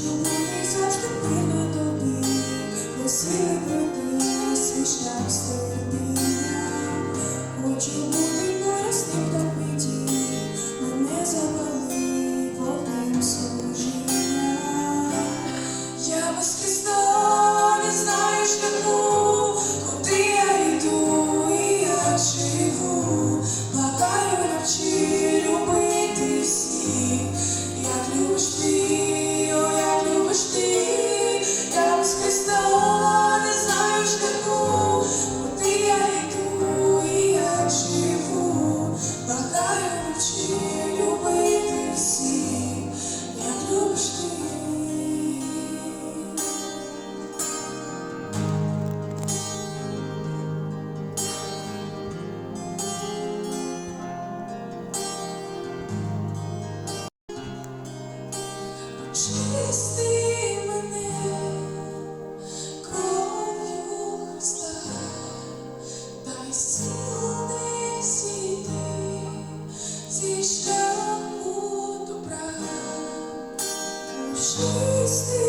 you. чисти мене, кров'ю Христа, сіл не сіти, зі шляху добра, чисти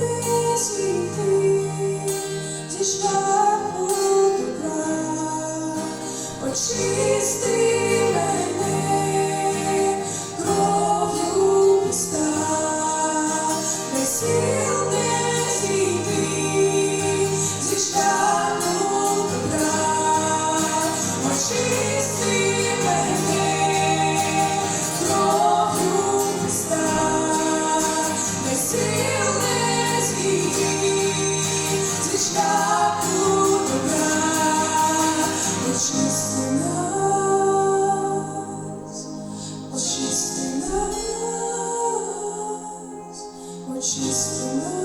не сіти, зі шляху Yeah. she's